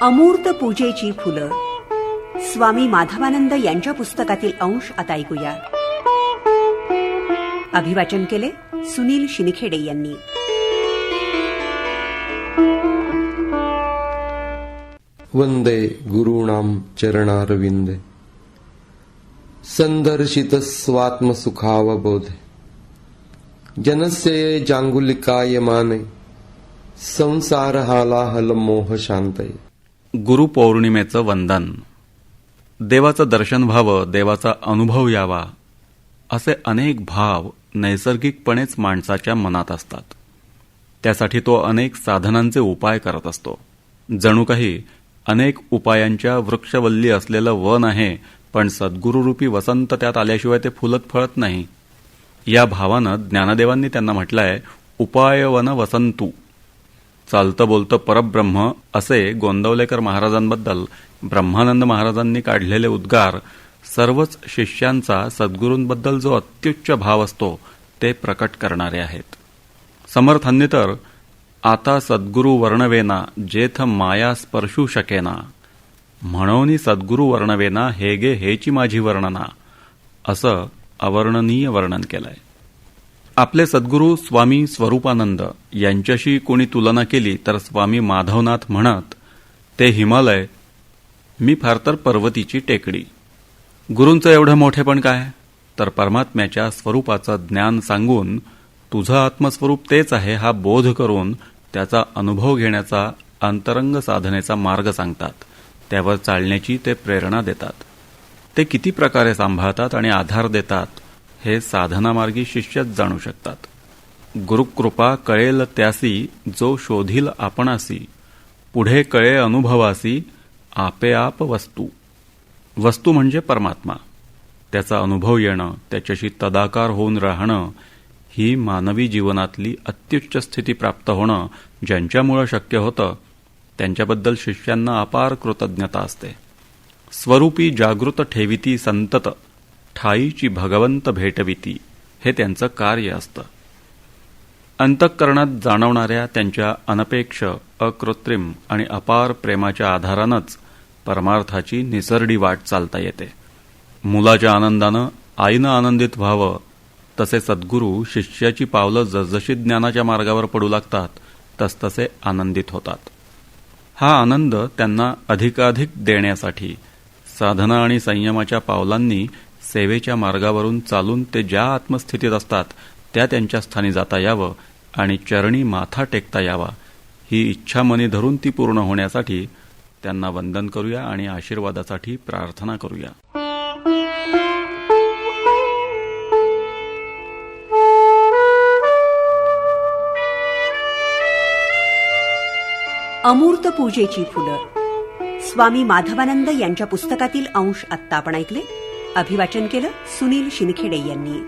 अमूर्त पूजेची फुलं. स्वामी माधवानंद यांच्या पुस्तकातील अंश आता ऐकूया. अभिवाचन केले सुनील शिनखेडे यांनी. वंदे गुरुणां चरणारविंद. संदर्शित स्वात्म स्वात्मसुखावबोधे. जनस्य जनसे जाङ्गुलिकायमाने संसार हालाहल मोह शांतये गुरुपौर्णिमेचं वंदन. देवाचं दर्शन व्हावं देवाचा अनुभव यावा असे अनेक भाव नैसर्गिकपणेच माणसाच्या मनात असतात. त्यासाठी तो अनेक साधनांचे उपाय करत असतो. जणू काही अनेक उपायांच्या वृक्षवल्ली असलेलं वन आहे पण सद्गुरुरूपी वसंत त्यात आल्याशिवाय ते फुलत फळत नाही. या भावानं ज्ञानदेवांनी त्यांना म्हटलंय उपायवन वसंतू. चालतं बोलतं परब्रह्म असे गोंदवलेकर महाराजांबद्दल ब्रह्मानंद महाराजांनी काढलेले उद्गार सर्वच शिष्यांचा सद्गुरूंबद्दल जो अत्युच्च भाव असतो ते प्रकट करणारे आहेत. समर्थांनी तर आता सद्गुरू वर्णवेना जेथ माया स्पर्शू शकेना. म्हणून सद्गुरू वर्णवेना हे गे हेची माझी वर्णना. असं अवर्णनीय वर्णन केलंय. आपले सद्गुरू स्वामी स्वरूपानंद यांच्याशी कोणी तुलना केली तर स्वामी माधवनाथ म्हणत ते हिमालय मी फार तर पर्वतीची टेकडी. गुरूंचं एवढं मोठेपण काय? तर परमात्म्याच्या स्वरूपाचं ज्ञान सांगून तुझं आत्मस्वरूप तेच आहे हा बोध करून त्याचा अनुभव घेण्याचा अंतरंग साधनेचा मार्ग सांगतात. त्यावर चालण्याची ते प्रेरणा देतात. ते किती प्रकारे सांभाळतात आणि आधार देतात हे साधनामार्गी शिष्यच जाणू शकतात. गुरुकृपा कळेल त्यासी जो शोधील आपणासी. पुढे कळे अनुभवासी आपेआप वस्तू. वस्तू म्हणजे परमात्मा. त्याचा अनुभव येणं त्याच्याशी तदाकार होऊन राहणं ही मानवी जीवनातली अत्युच्च स्थिती प्राप्त होणं ज्यांच्यामुळं शक्य होतं त्यांच्याबद्दल शिष्यांना अपार कृतज्ञता असते. स्वरूपी जागृत ठेविती संतत. ठाईची भगवंत भेटविती हे त्यांचं कार्य असतं. अंतःकरणात जाणवणाऱ्या त्यांच्या अनपेक्ष अकृत्रिम आणि अपार प्रेमाच्या आधारानंच परमार्थाची निसरडी वाट चालता येते. मुलाच्या आनंदानं आईनं आनंदित व्हावं तसे सद्गुरू शिष्याची पावलं जसजशी ज्ञानाच्या मार्गावर पडू लागतात तसतसे आनंदित होतात. हा आनंद त्यांना अधिकाधिक देण्यासाठी साधना आणि संयमाच्या पावलांनी सेवेच्या मार्गावरून चालून ते ज्या आत्मस्थितीत असतात त्या त्यांच्या स्थानी जाता यावं आणि चरणी माथा टेकता यावा. ही इच्छा मनी धरून ती पूर्ण होण्यासाठी त्यांना वंदन करूया आणि आशीर्वादासाठी प्रार्थना करूया. अमूर्त पूजेची फुलं. स्वामी माधवानंद यांच्या पुस्तकातील अंश आत्ता आपण ऐकले. अभिवाचन केलं सुनील शिनखेडे यांनी.